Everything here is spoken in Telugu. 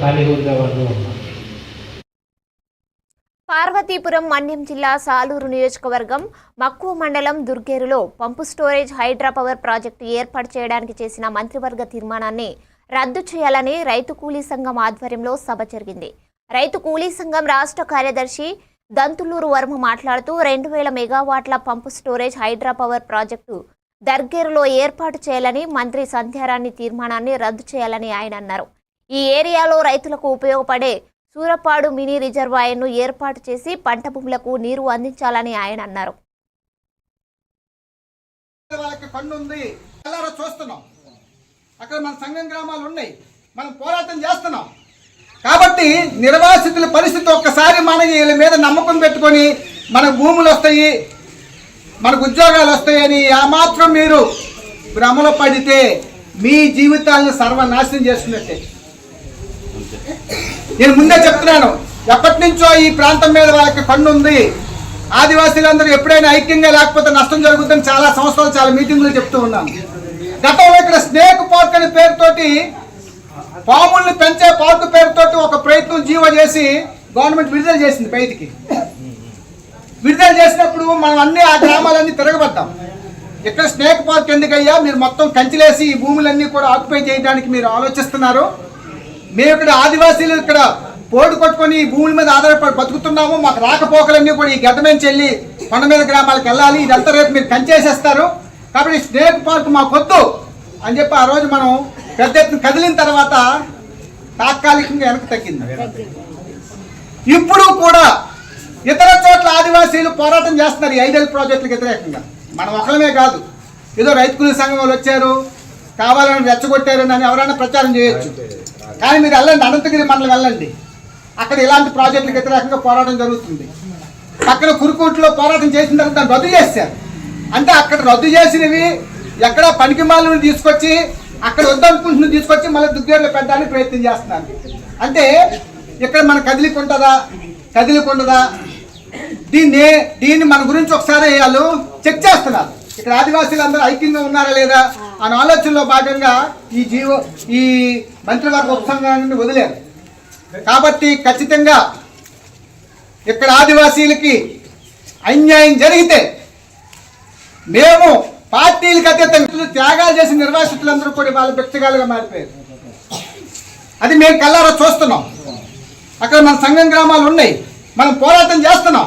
ఖాళీగా పార్వతీపురం మన్యం జిల్లా సాలూరు నియోజకవర్గం మక్కువ మండలం దుర్గేరులో pump storage hydro power project ఏర్పాటు చేయడానికి చేసిన మంత్రివర్గ తీర్మానాన్ని రద్దు చేయాలని రైతు కూలీ సంఘం ఆధ్వర్యంలో సభ జరిగింది. రైతు కూలీ సంఘం రాష్ట్ర కార్యదర్శి దంతులూరు వర్మ మాట్లాడుతూ రెండు వేల మెగావాట్ల pump storage hydro power project దర్గేరులో ఏర్పాటు చేయాలని మంత్రి సంధ్యారాణి తీర్మానాన్ని రద్దు చేయాలని ఆయన అన్నారు. ఈ ఏరియాలో రైతులకు ఉపయోగపడే సూరపాడు మినీ రిజర్వాయర్ను ఏర్పాటు చేసి పంట భూములకు నీరు అందించాలని ఆయన అన్నారు. చూస్తున్నాం. ఉన్నాయి. మనం పోరాటం చేస్తున్నాం. కాబట్టి నిర్వాసితుల పరిస్థితి ఒక్కసారి మన వీళ్ళ మీద నమ్మకం పెట్టుకొని మన భూములు వస్తాయి మనకు ఉద్యోగాలు వస్తాయని ఆ మాత్రం మీరు భ్రమలో పడితే మీ జీవితాలను సర్వనాశనం చేస్తున్నట్టే. నేను ముందే చెప్తున్నాను. ఎప్పటి నుంచో ఈ ప్రాంతం మీద వాళ్ళకి పన్ను ఉంది. ఆదివాసీలందరూ ఎప్పుడైనా ఐక్యంగా లేకపోతే నష్టం జరుగుతుందని చాలా సంవత్సరాలు చాలా మీటింగ్లు చెప్తూ ఉన్నాను. గతంలో ఇక్కడ స్నేక్ పార్క్ అనే పేరుతోటి పాముల్ని పెంచే పార్కు పేరుతోటి ఒక ప్రయత్నం జీవ చేసి గవర్నమెంట్ విడుదల చేసింది బయటికి. విడుదల చేసినప్పుడు మనం అన్ని ఆ గ్రామాలన్నీ తిరగబడ్డాం. ఇక్కడ స్నేక్ పార్క్ ఎందుకయ్యా? మీరు మొత్తం కంచిలేసి ఈ భూములన్నీ కూడా ఆక్యుపై చేయడానికి మీరు ఆలోచిస్తున్నారు. మేము ఇక్కడ ఆదివాసీలు ఇక్కడ పోటు కొట్టుకొని ఈ భూముల మీద ఆధారపడి బతుకుతున్నాము. మాకు రాకపోకలన్నీ కూడా ఈ గడ్డ మీద చెల్లి కొండ మీద గ్రామాలకు వెళ్ళాలి. ఇదంతా రేపు మీరు కంచేసేస్తారు. కాబట్టి స్నేక్ పార్క్ మాకు వద్దు అని చెప్పి ఆ రోజు మనం పెద్ద ఎత్తున కదిలిన తర్వాత తాత్కాలికంగా వెనక్కి తగ్గింది. ఇప్పుడు కూడా ఇతర చోట్ల ఆదివాసీలు పోరాటం చేస్తున్నారు ఈ ఐదేళ్ళ ప్రాజెక్టులకు వ్యతిరేకంగా. మనం ఒకళ్ళమే కాదు. ఏదో రైతు కూలీ సంఘం వాళ్ళు వచ్చారు. కావాలని రెచ్చగొట్టారు అని ఎవరైనా ప్రచారం చేయొచ్చు. కానీ మీరు వెళ్ళండి అనంతగిరి మండలం వెళ్ళండి. అక్కడ ఇలాంటి ప్రాజెక్టులకు వ్యతిరేకంగా పోరాటం జరుగుతుంది. అక్కడ కురుకోట్లో పోరాటం చేసిన తర్వాత దాన్ని రద్దు చేశారు. అంటే అక్కడ రద్దు చేసినవి ఎక్కడ పనికి మాలను తీసుకొచ్చి అక్కడ వద్దనుకుంటున్న తీసుకొచ్చి మళ్ళీ దుగ్గేర్లో పెట్టడానికి ప్రయత్నం చేస్తున్నారు. అంటే ఇక్కడ మన కదిలికుంటుందా కదిలికుండదా దీన్ని దీన్ని మన గురించి ఒకసారి వాళ్ళు చెక్ చేస్తున్నారు. ఇక్కడ ఆదివాసీలు అందరూ ఐక్యంగా ఉన్నారా లేదా? అనే ఆలోచనలో భాగంగా ఈ జీవో ఈ మంత్రివర్గ ఉపసంఘాన్ని వదిలేరు. కాబట్టి ఖచ్చితంగా ఇక్కడ ఆదివాసీలకి అన్యాయం జరిగితే మేము పార్టీలకు అతీతంగా త్యాగాలు చేసిన నిర్వాసితులందరూ కూడా వాళ్ళ వ్యక్తిగాలుగా మారిపోయారు. అది మేము కల్లారా చూస్తున్నాం. అక్కడ మన సంఘం గ్రామాలు ఉన్నాయి. మనం పోరాటం చేస్తున్నాం.